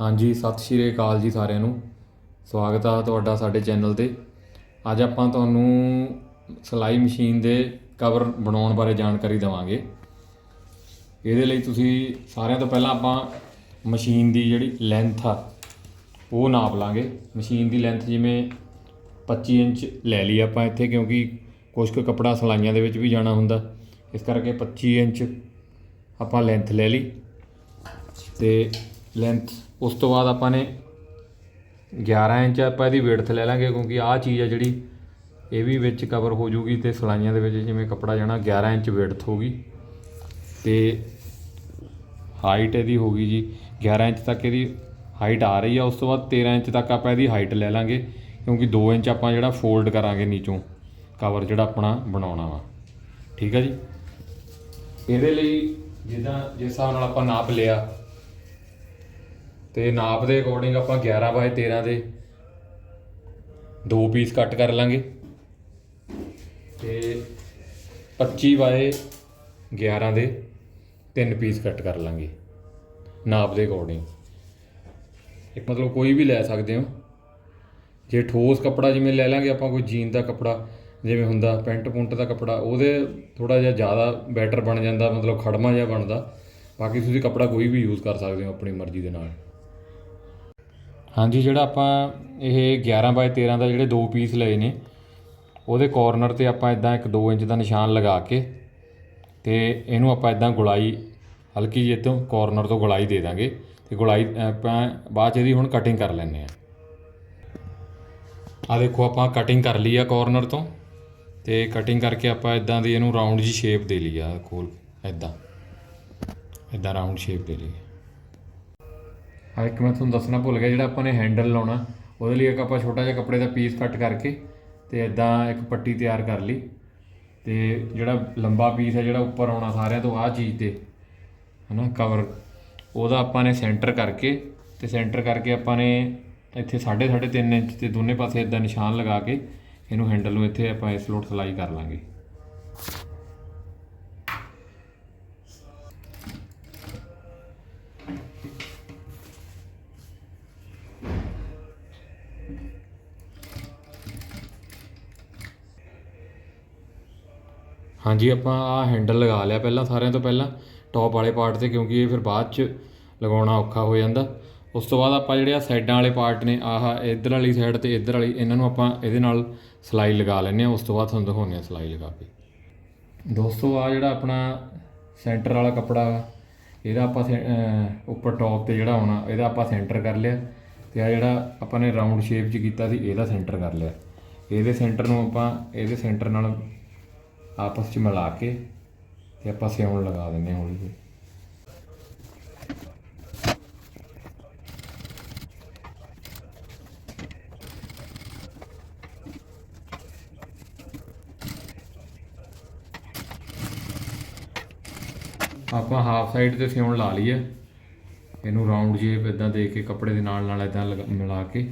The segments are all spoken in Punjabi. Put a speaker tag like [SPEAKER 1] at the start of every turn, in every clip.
[SPEAKER 1] ਹਾਂਜੀ, ਸਤਿ ਸ਼੍ਰੀ ਅਕਾਲ ਜੀ ਸਾਰਿਆਂ ਨੂੰ। ਸਵਾਗਤ ਆ ਤੁਹਾਡਾ ਸਾਡੇ ਚੈਨਲ ਤੇ। ਅੱਜ ਆਪਾਂ ਤੁਹਾਨੂੰ ਸਿਲਾਈ ਮਸ਼ੀਨ ਦੇ ਕਵਰ ਬਣਾਉਣ ਬਾਰੇ ਜਾਣਕਾਰੀ ਦੇਵਾਂਗੇ। ਇਹਦੇ ਲਈ ਤੁਸੀਂ ਸਾਰਿਆਂ ਤੋਂ ਪਹਿਲਾਂ ਆਪਾਂ ਮਸ਼ੀਨ ਦੀ ਜਿਹੜੀ ਲੈਂਥ ਆ, ਉਹ ਨਾਪ ਲਾਂਗੇ। ਮਸ਼ੀਨ ਦੀ ਲੈਂਥ ਜਿਵੇਂ 25 ਇੰਚ ਲੈ ਲਈ ਆਪਾਂ ਇੱਥੇ, ਕਿਉਂਕਿ ਕੁਝ ਕੁ ਕੱਪੜਾ ਸਿਲਾਈਆਂ ਦੇ ਵਿੱਚ ਵੀ ਜਾਣਾ ਹੁੰਦਾ। ਇਸ ਕਰਕੇ 25 ਇੰਚ ਆਪਾਂ ਲੈਂਥ ਲੈ ਲਈ। ਤੇ ਲੈਂਥ ਉਸ ਤੋਂ ਬਾਅਦ ਆਪਾਂ ਨੇ 11 ਇੰਚ ਆਪਾਂ ਇਹਦੀ ਵਿਡਥ ਲੈ ਲਾਂਗੇ, ਕਿਉਂਕਿ ਆਹ ਚੀਜ਼ ਆ ਜਿਹੜੀ, ਇਹ ਵੀ ਵਿੱਚ ਕਵਰ ਹੋ ਜੂਗੀ ਤੇ ਸਿਲਾਈਆਂ ਦੇ ਵਿੱਚ ਜਿਵੇਂ ਕੱਪੜਾ ਜਾਣਾ 11 ਇੰਚ ਵਿਡਥ ਹੋਗੀ ਤੇ ਹਾਈਟ ਇਹਦੀ ਹੋਗੀ ਜੀ 11 ਇੰਚ ਤੱਕ ਇਹਦੀ ਹਾਈਟ ਆ ਰਹੀ ਆ, ਉਸ ਤੋਂ ਬਾਅਦ 13 ਇੰਚ ਤੱਕ ਆਪਾਂ ਇਹਦੀ ਹਾਈਟ ਲੈ ਲਾਂਗੇ, ਕਿਉਂਕਿ 2 ਇੰਚ ਆਪਾਂ ਜਿਹੜਾ ਫੋਲਡ ਕਰਾਂਗੇ ਨੀਚੋਂ ਕਵਰ ਜਿਹੜਾ ਆਪਣਾ ਬਣਾਉਣਾ ਵਾ। ਠੀਕ ਆ ਜੀ? ਇਹਦੇ ਲਈ ਜਿੱਦਾਂ ਜਿਸ ਹਿਸਾਬ ਨਾਲ ਆਪਾਂ ਨਾਪ ਲਿਆ ਤੇ ਨਾਪ ਦੇ ਅਕੋਰਡਿੰਗ ਆਪਾਂ 11 ਬਾਏ 13 ਦੇ ਦੋ ਪੀਸ ਕੱਟ ਕਰ ਲਾਂਗੇ। ਤੇ 25 ਬਾਏ 11 ਦੇ ਤਿੰਨ ਪੀਸ ਕੱਟ ਕਰ ਲਾਂਗੇ, ਨਾਪ ਦੇ ਅਕੋਰਡਿੰਗ ਇੱਕ ਮਤਲਬ ਕੋਈ ਵੀ ਲੈ ਸਕਦੇ ਹੋ। ਜੇ ਠੋਸ ਕੱਪੜਾ ਜਿਵੇਂ ਲੈ ਲਾਂਗੇ, ਆਪਾਂ ਕੋਈ ਜੀਨ ਦਾ ਕੱਪੜਾ ਜਿਵੇਂ ਹੁੰਦਾ, ਪੈਂਟ ਪੁੰਟ ਦਾ ਕੱਪੜਾ, ਉਹਦੇ ਥੋੜਾ ਜਿਹਾ ਜ਼ਿਆਦਾ ਬੈਟਰ ਬਣ ਜਾਂਦਾ, ਮਤਲਬ ਖੜਮਾ ਜਿਹਾ ਬਣਦਾ। ਬਾਕੀ ਤੁਸੀਂ ਕੱਪੜਾ ਕੋਈ ਵੀ ਯੂਜ਼ ਕਰ ਸਕਦੇ ਹੋ, ਆਪਣੀ ਮਰਜ਼ੀ ਦੇ ਨਾਲ। ਹਾਂਜੀ, ਜਿਹੜਾ ਆਪਾਂ ਇਹ 11 ਬਾਏ 13 ਦਾ ਜਿਹੜੇ ਦੋ ਪੀਸ ਲਏ ਨੇ, ਉਹਦੇ ਕੋਰਨਰ ਤੇ ਆਪਾਂ ਇਦਾਂ ਇੱਕ 2 ਇੰਚ ਦਾ ਨਿਸ਼ਾਨ ਲਗਾ ਕੇ ਤੇ ਇਹਨੂੰ ਆਪਾਂ ਇਦਾਂ ਗੁਲਾਈ, ਹਲਕੀ ਜਿਹੀ ਤੋਂ ਕੋਰਨਰ ਤੋਂ ਗੁਲਾਈ ਦੇ ਦਾਂਗੇ ਤੇ ਗੁਲਾਈ, ਆਪਾਂ ਬਾਅਦ ਚ ਇਹਦੀ ਹੁਣ ਕਟਿੰਗ ਕਰ ਲੈਂਦੇ ਆ ਆ ਦੇਖੋ, ਆਪਾਂ ਕਟਿੰਗ ਕਰ ਲਈ ਆ ਕੋਰਨਰ ਤੋਂ ਤੇ ਕਟਿੰਗ ਕਰਕੇ ਆਪਾਂ ਇਦਾਂ ਦੀ ਇਹਨੂੰ ਰਾਉਂਡ ਜੀ ਸ਼ੇਪ ਦੇ ਲਈ ਆ, ਖੋਲ ਇਦਾਂ ਇਦਾਂ ਰਾਉਂਡ ਸ਼ੇਪ ਦੇ ਲਈ। ਹਾਂ ਇੱਕ ਮੈਂ ਤੁਹਾਨੂੰ ਦੱਸਣਾ ਭੁੱਲ ਗਿਆ ਜਿਹੜਾ ਆਪਾਂ ਨੇ ਹੈਂਡਲ ਲਾਉਣਾ, ਉਹਦੇ ਲਈ ਇੱਕ ਆਪਾਂ ਛੋਟਾ ਜਿਹਾ ਕੱਪੜੇ ਦਾ ਪੀਸ ਕੱਟ ਕਰਕੇ ਤੇ ਇਦਾਂ ਇੱਕ ਪੱਟੀ ਤਿਆਰ ਕਰ ਲਈ। ਤੇ ਜਿਹੜਾ ਲੰਬਾ ਪੀਸ ਹੈ ਜਿਹੜਾ ਉੱਪਰ ਆਉਣਾ ਸਾਰਿਆਂ ਤੋਂ ਆਹ ਚੀਜ਼ ਤੇ, ਹਨਾ ਕਵਰ ਉਹਦਾ ਆਪਾਂ ਨੇ ਸੈਂਟਰ ਕਰਕੇ ਤੇ ਸੈਂਟਰ ਕਰਕੇ ਆਪਾਂ ਨੇ ਇੱਥੇ 3.5 ਇੰਚ ਤੇ ਦੋਨੇ ਪਾਸੇ ਇਦਾਂ ਨਿਸ਼ਾਨ ਲਗਾ ਕੇ ਇਹਨੂੰ ਹੈਂਡਲ ਨੂੰ ਇੱਥੇ ਆਪਾਂ ਇਸ ਲੋਟ ਸਲਾਈ ਕਰ ਲਾਂਗੇ। ਹਾਂਜੀ, ਆਪਾਂ ਆਹ ਹੈਂਡਲ ਲਗਾ ਲਿਆ ਪਹਿਲਾਂ, ਸਾਰਿਆਂ ਤੋਂ ਪਹਿਲਾਂ ਟੋਪ ਵਾਲੇ ਪਾਰਟ ਤੇ, ਕਿਉਂਕਿ ਇਹ ਫਿਰ ਬਾਅਦ ਚ ਲਗਾਉਣਾ ਔਖਾ ਹੋ ਜਾਂਦਾ। ਉਸ ਤੋਂ ਬਾਅਦ ਆਪਾਂ ਜਿਹੜੇ ਆ ਸਾਈਡਾਂ ਵਾਲੇ ਪਾਰਟ ਨੇ, ਆਹ ਇੱਧਰ ਵਾਲੀ ਸਾਈਡ ਤੇ ਇੱਧਰ ਵਾਲੀ, ਇਹਨਾਂ ਨੂੰ ਆਪਾਂ ਇਹਦੇ ਨਾਲ ਸਲਾਈ ਲਗਾ ਲੈਂਦੇ ਆ ਉਸ ਤੋਂ ਬਾਅਦ ਤੁਹਾਨੂੰ ਦਿਖਾਉਂਦੇ ਆ ਸਲਾਈ ਲਗਾ ਕੇ। ਦੋਸਤੋ ਆ ਜਿਹੜਾ ਆਪਣਾ ਸੈਂਟਰ ਵਾਲਾ ਕੱਪੜਾ, ਇਹਦਾ ਆਪਾਂ ਸੈ- ਉੱਪਰ ਟੌਪ ਤੇ ਜਿਹੜਾ ਆਉਣਾ, ਇਹਦਾ ਆਪਾਂ ਸੈਂਟਰ ਕਰ ਲਿਆ। ਤੇ ਆ ਜਿਹੜਾ ਆਪਾਂ ਨੇ ਰਾਉਂਡ ਸ਼ੇਪ 'ਚ ਕੀਤਾ ਸੀ, ਇਹਦਾ ਸੈਂਟਰ ਕਰ ਲਿਆ। ਇਹਦੇ ਸੈਂਟਰ ਨੂੰ ਆਪਾਂ, ਇਹਦੇ ਸੈਂਟਰ ਨਾਲ ਆਪਸ 'ਚ ਮਿਲਾ ਕੇ ਤੇ ਆਪਾਂ ਸਿਉਣ ਲਗਾ ਦਿੰਦੇ ਹਾਂ ਹੌਲੀ ਹੌਲੀ। ਆਪਾਂ ਹਾਫ ਸਾਈਡ ਤੇ ਸਿਉਣ ਲਾ ਲਈ ਹੈ ਇਹਨੂੰ ਰਾਉਂਡ ਸ਼ੇਪ ਇਦਾਂ ਦੇ ਕੇ ਕੱਪੜੇ ਦੇ ਨਾਲ ਨਾਲ ਇਦਾਂ ਮਿਲਾ ਕੇ।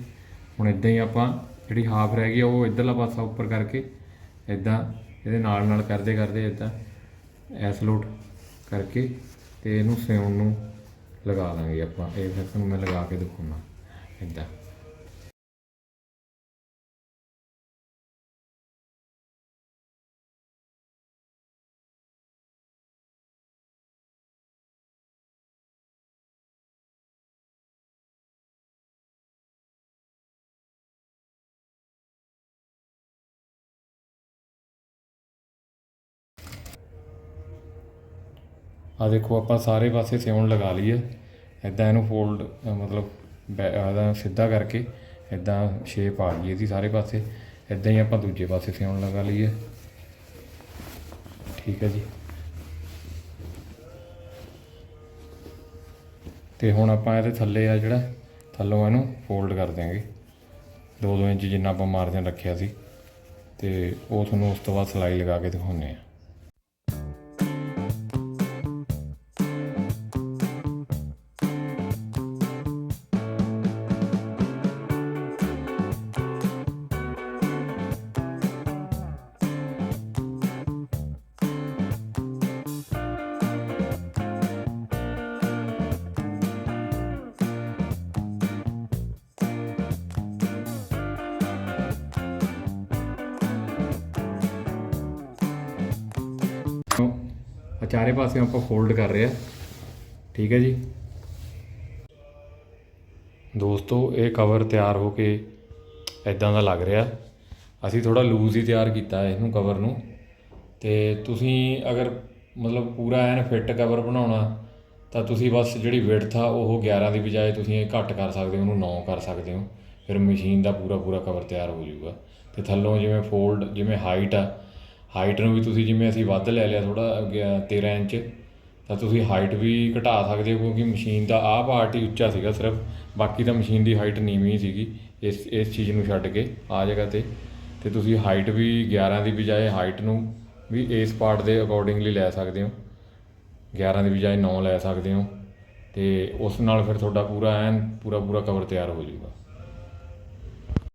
[SPEAKER 1] ਹੁਣ ਇਦਾਂ ਹੀ ਆਪਾਂ ਜਿਹੜੀ ਹਾਫ ਰਹਿ ਗਈ ਆ, ਉਹ ਇਧਰਲਾ ਪਾਸਾ ਉੱਪਰ ਕਰਕੇ ਇਦਾਂ ਇਹਦੇ ਨਾਲ ਨਾਲ ਕਰਦੇ ਕਰਦੇ ਇਦਾਂ ਐਸ ਲੋਟ ਕਰਕੇ ਤੇ ਇਹਨੂੰ ਸਿਉਣ ਨੂੰ ਲਗਾ ਦਾਂਗੇ ਆਪਾਂ। ਇਹ ਫਿਰ ਤੁਹਾਨੂੰ ਮੈਂ ਲਗਾ ਕੇ ਦਿਖਾਉਣਾ। ਇਦਾਂ ਆ ਦੇਖੋ ਆਪਾਂ ਸਾਰੇ ਪਾਸੇ ਸਿਉਣ ਲਗਾ ਲਈ ਹੈ ਇਦਾਂ ਇਹਨੂੰ ਫੋਲਡ ਮਤਲਬ ਬੈ- ਇਹਦਾ ਸਿੱਧਾ ਕਰਕੇ ਇਦਾਂ ਸ਼ੇਪ ਆ ਗਈ ਇਹਦੀ ਸਾਰੇ ਪਾਸੇ। ਇਦਾਂ ਹੀ ਆਪਾਂ ਦੂਜੇ ਪਾਸੇ ਸਿਉਣ ਲਗਾ ਲਈ ਹੈ ਠੀਕ ਹੈ ਜੀ। ਤੇ ਹੁਣ ਆਪਾਂ ਇਹਦੇ ਥੱਲੇ ਆ ਜਿਹੜਾ, ਥੱਲੋਂ ਇਹਨੂੰ ਫੋਲਡ ਕਰ ਦਿਆਂਗੇ। 2-2 ਇੰਚ ਜਿੰਨਾ ਆਪਾਂ ਮਾਰਜਨ ਰੱਖਿਆ ਸੀ। ਤੇ ਉਹ ਤੁਹਾਨੂੰ ਉਸ ਤੋਂ ਬਾਅਦ ਸਲਾਈ ਲਗਾ ਕੇ ਦਿਖਾਉਂਦੇ ਆ ਆ ਚਾਰੇ ਪਾਸੇ ਆਪਾਂ ਫੋਲਡ ਕਰ ਰਹੇ ਆ। ਠੀਕ ਹੈ ਜੀ। ਦੋਸਤੋ, ਇਹ ਕਵਰ ਤਿਆਰ ਹੋ ਕੇ ਇਦਾਂ ਦਾ ਲੱਗ ਰਿਹਾ। ਅਸੀਂ ਥੋੜਾ ਲੂਜ਼ ਹੀ ਤਿਆਰ ਕੀਤਾ ਇਹਨੂੰ ਕਵਰ ਨੂੰ। ਤੇ ਤੁਸੀਂ ਅਗਰ ਮਤਲਬ ਪੂਰਾ ਐਨ ਫਿੱਟ ਕਵਰ ਬਣਾਉਣਾ, ਤਾਂ ਤੁਸੀਂ ਬਸ ਜਿਹੜੀ ਵਿਡਥ ਆ, ਉਹ 11 ਦੀ ਬਜਾਏ ਤੁਸੀਂ ਇਹ ਘੱਟ ਕਰ ਸਕਦੇ ਹੋ, ਉਹਨੂੰ 9 ਕਰ ਸਕਦੇ ਹੋ। ਫਿਰ ਮਸ਼ੀਨ ਦਾ ਪੂਰਾ ਪੂਰਾ ਕਵਰ ਤਿਆਰ ਹੋ ਜਾਊਗਾ। ਤੇ ਥੱਲੋਂ ਜਿਵੇਂ ਫੋਲਡ ਜਿਵੇਂ ਹਾਈਟ ਆ ਹਾਈਟ ਨੂੰ ਵੀ ਤੁਸੀਂ ਜਿਵੇਂ ਅਸੀਂ ਵੱਧ ਲੈ ਲਿਆ ਥੋੜਾ 13 ਇੰਚ, ਤਾਂ ਤੁਸੀਂ ਹਾਈਟ ਵੀ ਘਟਾ ਸਕਦੇ ਹੋ ਕਿਉਂਕਿ ਮਸ਼ੀਨ ਦਾ ਆਹ ਪਾਰਟ ਹੀ ਉੱਚਾ ਸੀਗਾ ਸਿਰਫ, ਬਾਕੀ ਤਾਂ ਮਸ਼ੀਨ ਦੀ ਹਾਈਟ ਨੀਵੀਂ ਸੀਗੀ ਇਸ ਇਸ ਚੀਜ਼ ਨੂੰ ਛੱਡ ਕੇ ਆ ਜਗ੍ਹਾ ਤੇ। ਤੇ ਤੁਸੀਂ ਹਾਈਟ ਵੀ 11 ਦੀ ਬਜਾਏ ਹਾਈਟ ਨੂੰ ਵੀ ਇਸ ਪਾਰਟ ਦੇ ਅਕੋਰਡਿੰਗਲੀ ਲੈ ਸਕਦੇ ਹੋ। 11 ਦੀ ਬਜਾਏ 9 ਲੈ ਸਕਦੇ ਹੋ। ਤੇ ਉਸ ਨਾਲ ਫਿਰ ਤੁਹਾਡਾ ਪੂਰਾ ਐਨ ਪੂਰਾ ਪੂਰਾ ਕਵਰ ਤਿਆਰ ਹੋ ਜਾਊਗਾ।